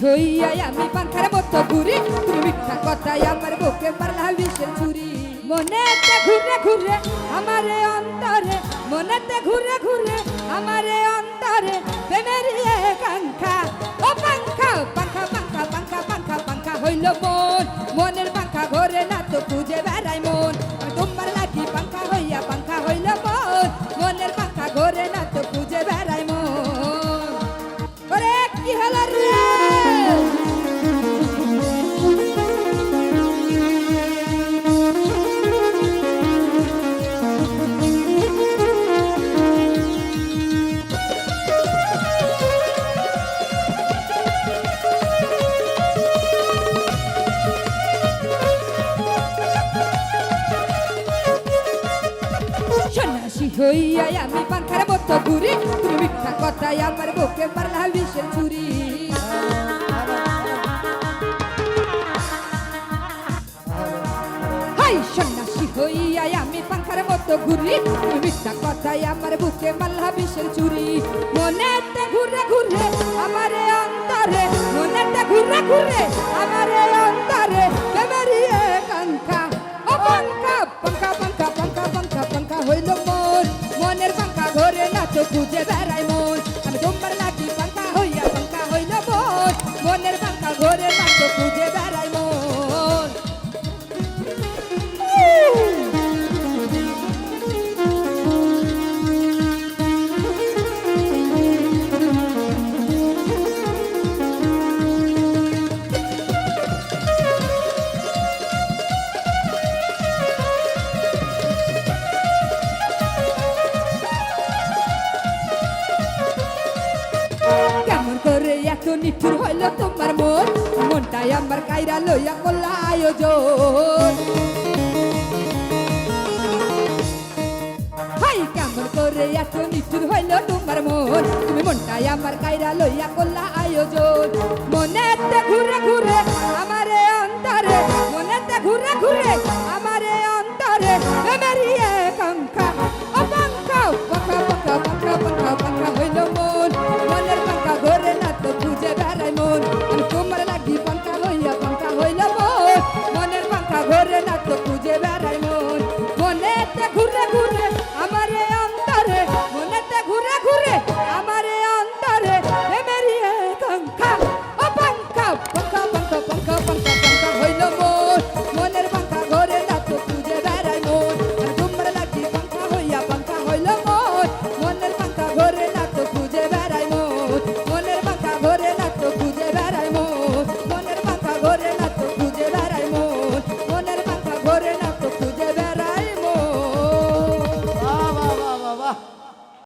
হইয়া আমি পাখার মতো ঘুরি। তুমি মিথ্যা কথাই আমার বুকে পারলা বিষের মনেতে ঘুরে ঘুরে আমারে অন্তরে, মনেতে ঘুরে ঘুরে আমারে অন্তরে প্রেমের কাঙ্ক্ষা ও পাঙ্খা পাঙ্খা পাঙ্খা পাঙ্খা পাঙ্খা পাঙ্খা হইল মন। মনের পাঙ্খা ঘরে না তো খুঁজে হইয়া আমি পাখার মতো ঘুরি তুমি মিথ্যা কথাই আমার বুকে পারলা বিষের ছুরি। হাই, সন্ন্যাসী হইয়া আমি পাখার মতো ঘুরি তুমি মিথ্যা কথাই আমার বুকে মাল্লা বিষের চুরি মনেতে ঘুরে ঘুরে, আমারে অন্তরে, মনেতে ঘুরে ঘুরে তো খুঁজে বেড়াই মন আমি তোমার লাগি পাঙ্খা হইয়া পাঙ্খা হইল মন মনের পাঙ্খা ঘরে তো খুঁজে বেড়াই নিঠুর হইল তোমার মন, মনটাই আমার কাইরা লইয়া করলা আয়োজন হাই, কেমন করে এত নিঠুর হইল তোমার মন, তুমি মনটাই আমার কাইরা লইয়া করলা আয়োজন মনেতে ঘুরে ঘুরে আমারে অন্তরে, মনেতে ঘুরে ঘুরে আমারে অন্তরে মেমোরিয়া